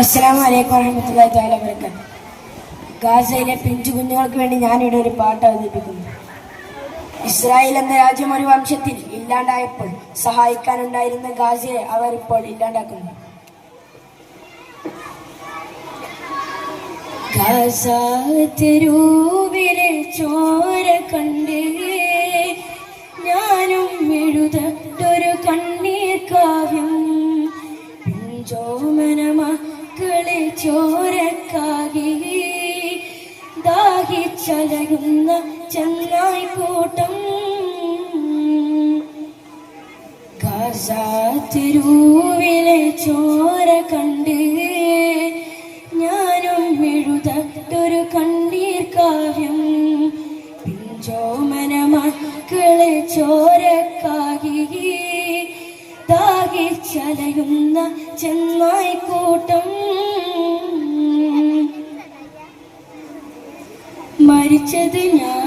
അസ്സലാമു അലൈക്കും ഗാസയിലെ പിഞ്ചു കുഞ്ഞുങ്ങൾക്ക് വേണ്ടി ഞാനിവിടെ ഒരു പാട്ട് അവതരിപ്പിക്കുന്നു. ഇസ്രായേൽ എന്ന രാജ്യം ഒരു വംശത്തിൽ ഇല്ലാണ്ടായപ്പോൾ സഹായിക്കാനുണ്ടായിരുന്ന ഗാസയെ അവർ ഇപ്പോൾ ഇല്ലാണ്ടാക്കുന്നു. തെരുവിലെ ചോര കണ്ടേ ഞാനും എഴുതട്ടൊരു ചോരക്കാകി ദാഹിച്ചലയുന്ന ചെന്നായി കൂട്ടം. തെരുവിലെ ചോര കണ്ട് ഞാനും എഴുതട്ടൊരു കണ്ണീർ കാവ്യം. പിഞ്ചോമന മക്കളെ ചോരക്കാകി ദാഹിച്ചലയുന്ന ചെന്നായി കൂട്ടം മരിച്ചത് ഞാനല്ല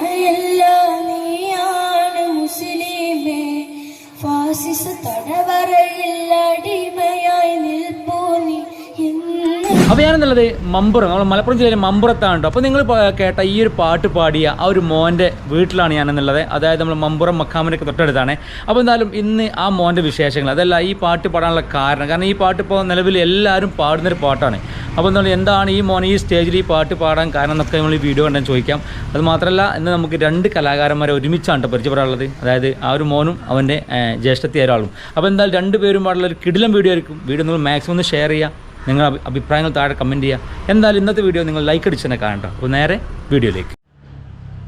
അപ്പോൾ ഞാനെന്നുള്ളത് മമ്പുറം നമ്മൾ മലപ്പുറം ജില്ലയിലെ മമ്പുറത്താണ് കേട്ടോ അപ്പോൾ നിങ്ങൾ കേട്ട ഈ ഒരു പാട്ട് പാടിയ ആ ഒരു മോന്റെ വീട്ടിലാണ് ഞാനെന്നുള്ളത്. അതായത് നമ്മൾ മമ്പുറം മക്കാമനൊക്കെ തൊട്ടടുത്താണ്. അപ്പോൾ എന്തായാലും ഇന്ന് ആ മോന്റെ വിശേഷങ്ങൾ അതല്ല ഈ പാട്ട് പാടാനുള്ള കാരണം. കാരണം ഈ പാട്ട് ഇപ്പോൾ നിലവിൽ എല്ലാവരും പാടുന്ന ഒരു പാട്ടാണ്. അപ്പോൾ എന്താണ് എന്താണ് ഈ മോൻ ഈ സ്റ്റേജിൽ ഈ പാട്ട് പാടാൻ കാരണം എന്നൊക്കെ നമ്മൾ ഈ വീഡിയോ കണ്ടാൽ ചോദിക്കാം. അത് മാത്രമല്ല ഇന്ന് നമുക്ക് രണ്ട് കലാകാരന്മാരെ ഒരുമിച്ചാണ് പരിചയപ്പെടാനുള്ളത്. അതായത് ആ ഒരു മോനും അവന്റെ ജ്യേഷ്ഠത്തി ഒരാളും. അപ്പോൾ എന്തായാലും രണ്ട് പേരും പാടുള്ള ഒരു കിടിലം വീഡിയോ ആയിരിക്കും. വീഡിയോ നിങ്ങൾ മാക്സിമം ഒന്ന് ഷെയർ ചെയ്യുക നിങ്ങൾ അഭിപ്രായങ്ങൾ താഴെ കമന്റ് ചെയ്യുക എന്തായാലും ഇന്നത്തെ വീഡിയോ നിങ്ങൾ ലൈക്ക് അടിച്ച് തന്നെ കാണണ്ട അപ്പോൾ നേരെ വീഡിയോയിലേക്ക്.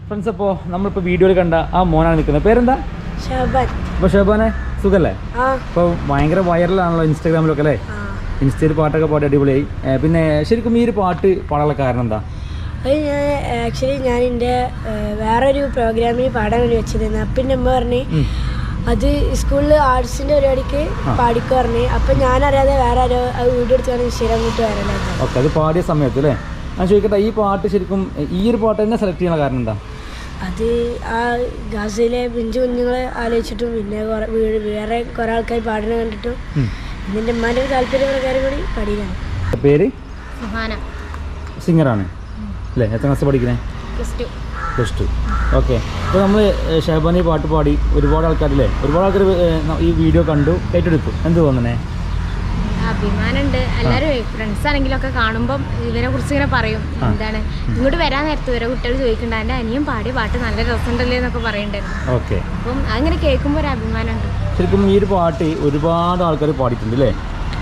ഫ്രണ്ട്സ് അപ്പോൾ നമ്മളിപ്പോൾ വീഡിയോയിൽ കണ്ട ആ മോനാണ് നിൽക്കുന്നത് പേരെന്താ? അപ്പോൾ ഷെബാനെ സുഖല്ലേ? അപ്പോൾ ഭയങ്കര വൈറലാണല്ലോ ഇൻസ്റ്റാഗ്രാമിലൊക്കെ അല്ലേ? ഇൻസ്റ്റയിൽ പാട്ടൊക്കെ പാടി അടിപൊളിയായി. പിന്നെ ശരിക്കും ഈ ഒരു പാട്ട് പാടാനുള്ള കാരണം എന്താ? അത് ഞാൻ ആക്ച്വലി ഞാൻ എന്റെ വേറൊരു പ്രോഗ്രാമിൽ പാടാൻ വേണ്ടി വെച്ചിരുന്നു അപ്പം എന്റെ അമ്മ പറഞ്ഞ്. അത് സ്കൂളിൽ ആർട്സിന്റെ പരിപാടിക്ക് പാടിക്കു പറഞ്ഞു. അപ്പൊ ഞാനറിയാതെ വേറെ ആരോ അത് വീഡിയോ എടുത്ത് ഇഷ്ടം സ്ഥിരം അങ്ങോട്ട് വരലായിരുന്നു ഓക്കെ അത് പാടിയ സമയത്ത് അല്ലേ? ഞാൻ ചോദിക്കട്ടെ ഈ പാട്ട് ശരിക്കും ഈ ഒരു പാട്ട് തന്നെ സെലക്ട് ചെയ്യുന്ന കാരണം എന്താ? അത് ആ ഗാസയിലെ പിഞ്ചു കുഞ്ഞുങ്ങളെ ആലോചിച്ചിട്ടും പിന്നെ വേറെ കുറെ ആൾക്കാർ പാടുന്നത് കണ്ടിട്ടും ഉം. എന്റെ ഉമ്മാന്റെ ഒരു താല്പര്യ പ്രകാരം കൂടി പാടിയതാണ്. പേര്? സുഹാന. സിംഗറാണ്. അല്ലേ? എത്ര ക്ലാസ് പഠിക്കണേ? Plus two. Plus two okay അപ്പോൾ നമ്മൾ ഷഹബാനി പാട്ട് പാടി ഒരുപാട് ആൾക്കാരില്ലേ? ഒരുപാട് ആൾക്കാർ ഈ വീഡിയോ കണ്ടു ഏറ്റെടുത്തു. എന്ത് തോന്നണേ അഭിമാനമുണ്ട് എല്ലാവരും ഫ്രണ്ട്സ് ആണെങ്കിലും ഒക്കെ കാണുമ്പം ഇവരെ കുറിച്ച് ഇങ്ങനെ പറയും. എന്താണ്? ഇങ്ങോട്ട് വരാൻ നേരത്ത് ഇവരെ കുട്ടികൾ ചോദിക്കണ്ട. എന്റെ അനിയും പാടിയ പാട്ട് നല്ല രസമുണ്ടല്ലേ എന്നൊക്കെ പറയണ്ടേ ഓക്കെ അപ്പം അങ്ങനെ കേൾക്കുമ്പോൾ ഒരു അഭിമാനമുണ്ട്. ശരിക്കും ഈ ഒരു പാട്ട് ഒരുപാട് ആൾക്കാർ പാടിയിട്ടുണ്ട് അല്ലേ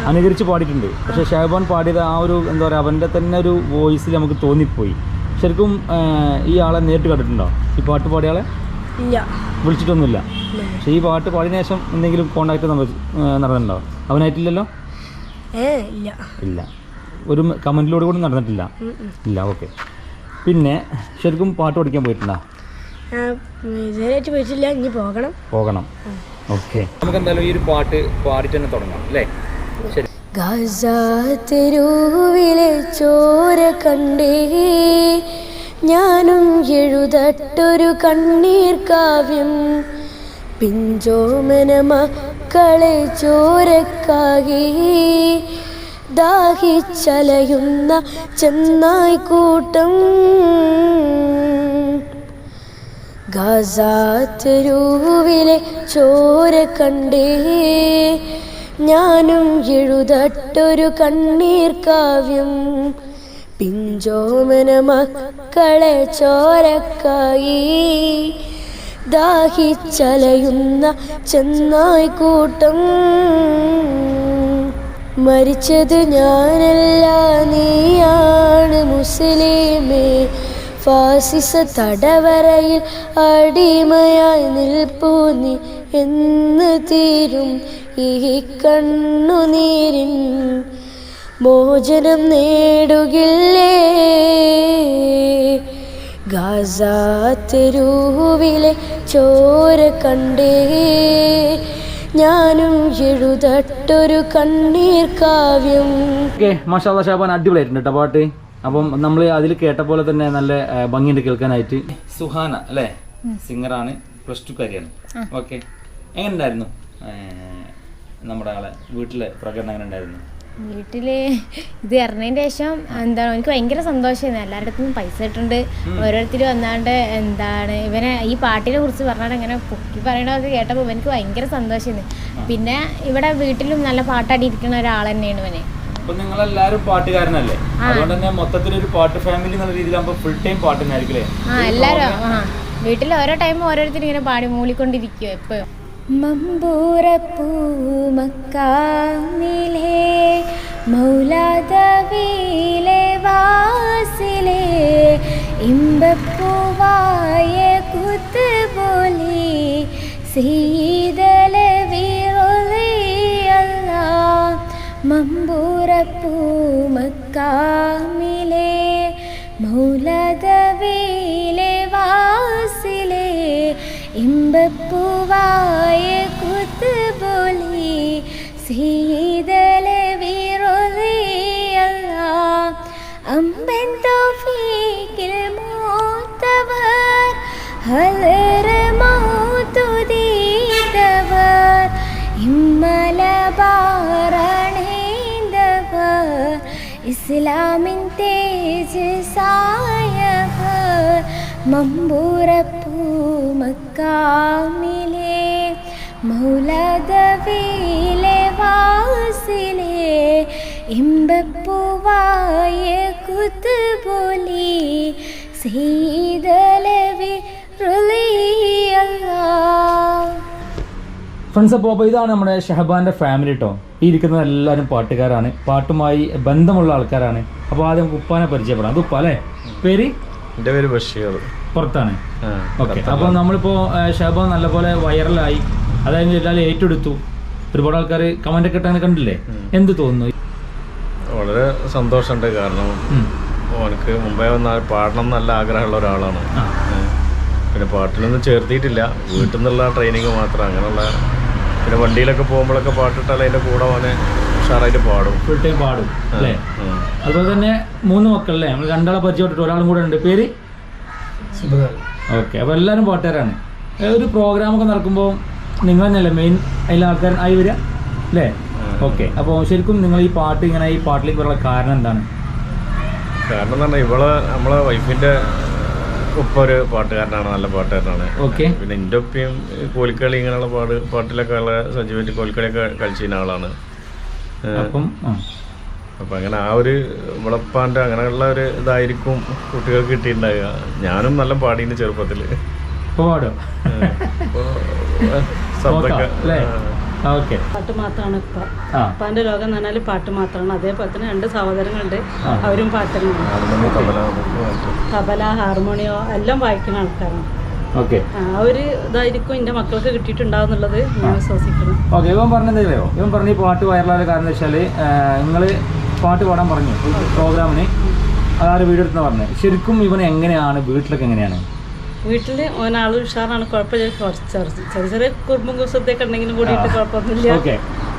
അനുകരിച്ച് പാടിയിട്ടുണ്ട്. പക്ഷേ ഷഹബാൻ പാടിയത് ആ ഒരു എന്താ പറയുക അവന്റെ തന്നെ ഒരു വോയിസിൽ നമുക്ക് തോന്നിപ്പോയി. ശരിക്കും ഈ ആളെ നേരിട്ട് കണ്ടിട്ടുണ്ടോ? ഈ പാട്ട് പാടിയ ആളെ ഇല്ല. വിളിച്ചിട്ടൊന്നുമില്ല. പക്ഷേ ഈ പാട്ട് പാടിയ ശേഷം എന്തെങ്കിലും കോണ്ടാക്ട് നടന്നിട്ടുണ്ടോ? അവനായിട്ടില്ലല്ലോ ഇല്ല. ഇല്ല. ഒരു കമന്റിലൂടെ കൂടി നടന്നിട്ടില്ല. ഇല്ല ഓക്കെ. പിന്നെ ശരിക്കും പാട്ട് പഠിക്കാൻ പോയിട്ടുണ്ടോ? ഞാൻ ഇതുവരെയായിട്ട് പോയിട്ടില്ല. ഇനി പോകണം. പോകണം. ഓക്കെ. നമുക്ക് എന്തായാലും ഈ ഒരു പാട്ട് പാടിച്ചു തന്നെ തുടങ്ങാം അല്ലേ? ഗാസ തെരുവിലെ ചോര കണ്ടേ. ഞാനും എഴുതട്ടൊരു കണ്ണീർ കാവ്യം. പിഞ്ചോമന മക്കളെ ചോരക്കാകി. ദാഹിച്ചലയുന്ന ചെന്നായി കൂട്ടം. ഗാസ ചോര കണ്ടേ. ഞാനും എഴുതട്ടൊരു കണ്ണീർ കാവ്യം. പിഞ്ചോമന മക്കളെ ചോരക്കായി. ദാഹിച്ചലയുന്ന ചെന്നായി കൂട്ടം. മരിച്ചത് ഞാനല്ല നീയാണ് മുസ്ലിമേ. ഫാസിസ തടവരയിൽ അടിമയായി നിൽപ്പൂ നീ എന്ന് തീരും. ഈ കണ്ണുനീരിൻ മോചനം നേടുകില്ലേ? ഗാസ തെരുവിലെ ചോര കണ്ടേ. ഞാനും എഴുതട്ടൊരു കണ്ണീർ കാവ്യം. ഓക്കെ അടിപൊളിയായിട്ടുണ്ട് കേട്ടോ പാട്ട്. അപ്പം നമ്മൾ അതിൽ കേട്ട പോലെ തന്നെ നല്ല ഭംഗിയുണ്ട് കേൾക്കാനായിട്ട്. സുഹാന അല്ലേ? സിംഗറാണ് പ്ലസ് ടു കാര്യാണ്. ഓക്കെ. എങ്ങനെ ഉണ്ടായിരുന്നു നമ്മുടെ ആളെ വീട്ടിലെ പ്രകടനം എങ്ങനെ ഉണ്ടായിരുന്നു വീട്ടിൽ ഇത് ഇറങ്ങിയതിന് ശേഷം എന്താണ് എനിക്ക് ഭയങ്കര സന്തോഷമായിരുന്നു എല്ലാവരുടെ അടുത്തും പൈസ ഇട്ടുണ്ട് ഓരോരുത്തരും വന്നാണ്ട് എന്താണ് ഇവനെ ഈ പാട്ടിനെ കുറിച്ച് പറഞ്ഞാൽ ഇങ്ങനെ പൊക്കി പറയണത് കേട്ടപ്പോൾ എനിക്ക് ഭയങ്കര സന്തോഷമായിരുന്നു പിന്നെ ഇവിടെ വീട്ടിലും നല്ല പാട്ടാടി ഇരിക്കുന്ന ഒരാൾ തന്നെയാണ് ഇവന്. അപ്പൊ നിങ്ങളെല്ലാരും പാട്ടുകാരനല്ലേ? ആ. അതുകൊണ്ട് തന്നെ മൊത്തത്തിൽ ഒരു പാട്ട് ഫാമിലി എന്നുള്ള രീതിയിലാകുമ്പോ ഫുൾ ടൈം പാട്ടിനായിരിക്കും തന്നെ ആ. എല്ലാവരും വീട്ടിൽ ഓരോ ടൈം ഓരോരുത്തർ ഇങ്ങനെ പാടി മൂളിക്കൊണ്ടിരിക്കുക എപ്പോഴും. മമ്പൂറപ്പൂമക്കാമിലേ മൗലാദവിയിലെ വാസിലേ ഇമ്പപ്പൂവായ കുത്ത് പോലെ വീറൊലിയല്ല മമ്പൂറപ്പൂമക്കാമിലേ മൗലദവിയിലെ വാസിലെ ഇമ്പപ്പൂവായ കുത്തുപോലി സീതലെ വീറൊലിയല്ല. അമ്പൻ തോഫീക്കിൽ മൂത്തവർ ഹലർ ഇസ്ലാമിൻ തേജ് സായവർ മമ്പൂറപ്പൂമക്കാമിലേ മൗലദവിയിലെ വാസിലേ ഇമ്പപ്പൂവായ കുത്തുപോലി സീതലവി ഫ്രണ്ട്സ് അപ്പോൾ അപ്പോൾ ഇതാണ് നമ്മുടെ ഷഹബാന്റെ ഫാമിലി കേട്ടോ ഈ ഇരിക്കുന്ന എല്ലാവരും പാട്ടുകാരാണ്. പാട്ടുമായി ബന്ധമുള്ള ആൾക്കാരാണ്. അപ്പോൾ ആദ്യം ഉപ്പാനെ പരിചയപ്പെടാം. അത് ഉപ്പ അല്ലേ? പേര്? എന്റെ പേര് ബഷീർ. പുറത്താണ്. ഓക്കെ. അപ്പോൾ നമ്മളിപ്പോൾ ഷഹബാൻ നല്ലപോലെ വൈറലായി. അതായത് എല്ലാവരും ഏറ്റെടുത്തു. ഒരുപാട് ആൾക്കാർ കമന്റ് ഒക്കെ കണ്ടില്ലേ? എന്ത് തോന്നുന്നു? വളരെ സന്തോഷമുണ്ട്. കാരണം അവനക്ക് ഓനക്ക് മുമ്പേ വന്നാൽ പാടണം നല്ല ആഗ്രഹമുള്ള ഒരാളാണ്. പിന്നെ പാട്ടിലൊന്നും ചേർത്തിയിട്ടില്ല. വീട്ടിൽ നിന്നുള്ള ട്രെയിനിങ് മാത്രം. അങ്ങനെയുള്ള പിന്നെ വണ്ടിയിലൊക്കെ പോകുമ്പോഴൊക്കെ പാട്ടിട്ടാൽ അതിന്റെ കൂടെ ഓനെ ഉഷാറായിട്ട് പാടും. ഫുൾ ടൈം പാടും അല്ലേ? അതുപോലെ തന്നെ മൂന്ന് മക്കളല്ലേ? നമ്മൾ രണ്ടാളെ പരിചയപ്പെട്ടിട്ട് ഒരാളും കൂടെ ഉണ്ട്. പേര്? ഓക്കെ അപ്പോൾ എല്ലാവരും പാട്ടുകാരാണ്. ഒരു പ്രോഗ്രാം ഒക്കെ നടക്കുമ്പോൾ നിങ്ങൾ തന്നെയല്ലേ മെയിൻ അതിലെ ആൾക്കാർ ആയി വരിക അല്ലേ? ഓക്കെ അപ്പോൾ ശരിക്കും നിങ്ങൾ ഈ പാട്ട് ഇങ്ങനെ ഈ പാട്ടിലേക്ക് വരാനുള്ള കാരണം എന്താണ്? കാരണം എന്ന് പറഞ്ഞാൽ ഇവളെ നമ്മളെ വൈഫിന്റെ ഉപ്പ ഒരു പാട്ടുകാരനാണ് നല്ല പാട്ടുകാരനാണ്. ഓക്കെ പിന്നെ എന്റെ ഒപ്പയും കോലിക്കളി ഇങ്ങനെയുള്ള പാട് പാട്ടിലൊക്കെ ഉള്ള സജീവമായിട്ട് കോലിക്കളിയൊക്കെ കളിച്ചിരുന്ന ആളാണ്. അപ്പം അപ്പം അങ്ങനെ ആ ഒരു വിളപ്പാന്റെ അങ്ങനെയുള്ള ഒരു ഇതായിരിക്കും കുട്ടികൾക്ക് കിട്ടിയിട്ടുണ്ടാവുക. ഞാനും നല്ല പാടിയിരുന്നു ചെറുപ്പത്തിൽ പാടോ. ശബ്ദമൊക്കെ അല്ലേ? ഓക്കെ. പാട്ട് മാത്രമാണ് ഇപ്പ. അപ്പാന്റെ ലോകം എന്ന് പറഞ്ഞാൽ പാട്ട് മാത്രമാണ്. അതേപോലെ തന്നെ രണ്ട് സഹോദരങ്ങളുണ്ട്. അവരും പാട്ട് തന്നെയാണ് തബല ഹാർമോണിയോ എല്ലാം വായിക്കുന്ന ആൾക്കാരാണ്. ഓക്കെ. ആ ഒരു ഇതായിരിക്കും മക്കൾക്ക് ഞാൻ വിശ്വസിക്കുന്നു. ഓക്കെ ഇവൻ പറഞ്ഞതല്ലയോ ഇവൻ പറഞ്ഞ ഈ പാട്ട് വൈറലായ കാരണം വെച്ചാൽ വെച്ചാൽ നിങ്ങൾ പാട്ട് പാടാൻ പറഞ്ഞു. പ്രോഗ്രാമിന്. അതാരും വീഡിയോ പറഞ്ഞു. പറഞ്ഞത് ശരിക്കും ഇവൻ എങ്ങനെയാണ്? വീട്ടിലൊക്കെ എങ്ങനെയാണ്? വീട്ടിൽ ഓനാൾ ഉഷാറാണ് കുഴപ്പമില്ല. കുറച്ച് ചെറു- ചെറിയ ചെറിയ കുറുമ്പും കുസത്തൊക്കെ ഉണ്ടെങ്കിലും കൂടിയിട്ട് കുഴപ്പമൊന്നുമില്ല.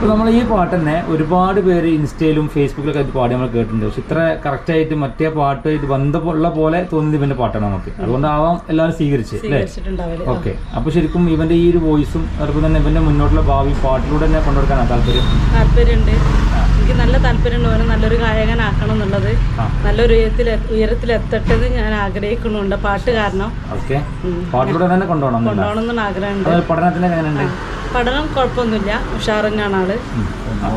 അപ്പോൾ നമ്മൾ ഈ പാട്ട് തന്നെ ഒരുപാട് പേര് ഇൻസ്റ്റയിലും ഫേസ്ബുക്കിലൊക്കെ ആയിട്ട് പാടി നമ്മൾ കേട്ടിട്ടുണ്ട്. പക്ഷെ ഇത്ര കറക്റ്റായിട്ട് മറ്റേ പാട്ട് ഇത് ബന്ധമുള്ള പോലെ തോന്നിയത് ഇവന്റെ പാട്ടാണ് നമുക്ക്. അതുകൊണ്ടാവാം എല്ലാവരും സ്വീകരിച്ച് അല്ലേ? ഓക്കെ. അപ്പോൾ ശരിക്കും ഇവന്റെ ഈ ഒരു വോയിസും അതുപോലെ തന്നെ ഇവന്റെ മുന്നോട്ടുള്ള ഭാവി പാട്ടിലൂടെ തന്നെ കൊണ്ടുകൊടുക്കാനാണ് താല്പര്യം? താല്പര്യമുണ്ട്. എനിക്ക് നല്ല താല്പര്യമുണ്ട് ഓനെ നല്ലൊരു ഗായകനാക്കണം എന്നുള്ളത്. നല്ലൊരു ഉയരത്തിൽ ഉയരത്തിലെത്തട്ടെ എന്ന് ഞാൻ ആഗ്രഹിക്കുന്നുണ്ട്. പാട്ട് കാരണം. ഓക്കെ. പാട്ടിലൂടെ തന്നെ കൊണ്ടുപോകണം? കൊണ്ടുപോകണം എന്നുള്ള ആഗ്രഹമുണ്ട്. അത് പഠനത്തിന് എങ്ങനെയുണ്ട്? പഠനം കുഴപ്പമൊന്നുമില്ല. ഉഷാർ തന്നെയാണ് ആൾ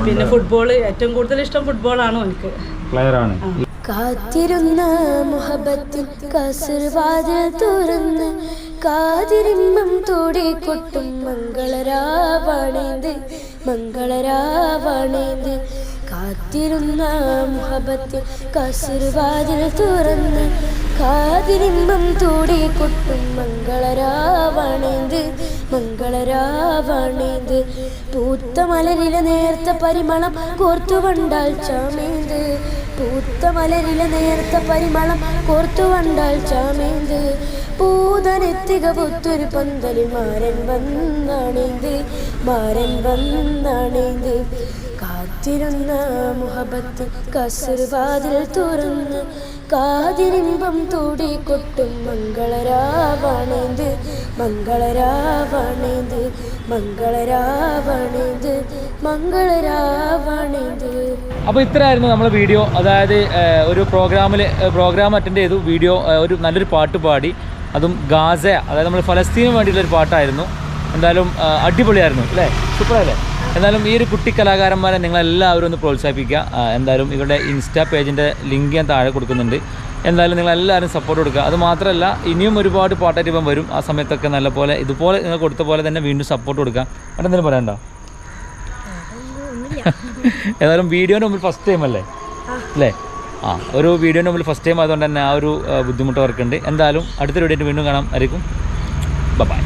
പിന്നെ ഫുട്ബോൾ ഏറ്റവും കൂടുതൽ ഇഷ്ടം ഫുട്ബോളാണ് എനിക്ക് കാത്തിരുന്ന മുഹബത്തിൽ കസർവാതിൽ തുറന്ന് കാതിരിമ്പം തോടി കൊട്ടും മംഗളരാവണേത് മംഗളരാവണേത് കാത്തിരുന്ന മുഹബത്തിൽ കസുർവാതിൽ തുറന്ന് കാതിരിമ്പം തോടി കൊട്ടും മംഗളരാവണേത് മംഗളരാവണേത് പൂത്ത മലരിലെ നേർത്ത പരിമളം കോർത്തു വണ്ടാൽ ചാമേന്ത്? പൂത്ത മലരിലെ നേർത്ത പരിമളം കോർത്തു വണ്ടാൽ ചാമേന്ത്? പൂതനെത്തിക പുത്തൊരു പന്തലി മാരൻ വന്നാണേന്ത്? മാരൻ വന്നാണേന്ത്? കാത്തിരുന്ന മുഹബത്ത് കസർവാതിൽ തുറന്ന് കാതിരിമ്പം തൂടി കൊട്ടും മംഗളരാവണേന്ത് മംഗളരാവണേന്ത് മംഗളരാവണേന്ത്. മംഗളരാവണിത് അപ്പോൾ ഇത്രയായിരുന്നു നമ്മുടെ വീഡിയോ. അതായത് ഒരു പ്രോഗ്രാമിൽ പ്രോഗ്രാം അറ്റൻഡ് ചെയ്തു. വീഡിയോ ഒരു നല്ലൊരു പാട്ട് പാടി. അതും ഗാസ അതായത് നമ്മൾ ഫലസ്തീന് വേണ്ടിയിട്ടുള്ളൊരു പാട്ടായിരുന്നു. എന്തായാലും അടിപൊളിയായിരുന്നു. അല്ലേ? സൂപ്പറല്ലേ എന്തായാലും ഈ ഒരു കുട്ടി കലാകാരന്മാരെ നിങ്ങളെല്ലാവരും ഒന്ന് പ്രോത്സാഹിപ്പിക്കുക. എന്തായാലും ഇവരുടെ ഇൻസ്റ്റാ പേജിന്റെ ലിങ്ക് ഞാൻ താഴെ കൊടുക്കുന്നുണ്ട്. എന്തായാലും നിങ്ങളെല്ലാവരും സപ്പോർട്ട് കൊടുക്കുക. അത് മാത്രമല്ല ഇനിയും ഒരുപാട് പാട്ടായിട്ട് ഇപ്പം വരും. ആ സമയത്തൊക്കെ നല്ല പോലെ ഇതുപോലെ നിങ്ങൾ കൊടുത്ത പോലെ തന്നെ വീണ്ടും സപ്പോർട്ട് കൊടുക്കുക. അവിടെ എന്തെങ്കിലും പറയണ്ടോ? ഏതായാലും വീഡിയോന്റെ മുമ്പിൽ ഫസ്റ്റ് ടൈം അല്ലേ? അല്ലേ? ആ ഒരു വീഡിയോന്റെ മുമ്പിൽ ഫസ്റ്റ് ടൈം ആയതുകൊണ്ട് തന്നെ ആ ഒരു ബുദ്ധിമുട്ട് അവർക്കുണ്ട്. എന്തായാലും അടുത്തൊരു വീഡിയോ വീണ്ടും കാണാം. ആയിരിക്കും ബൈ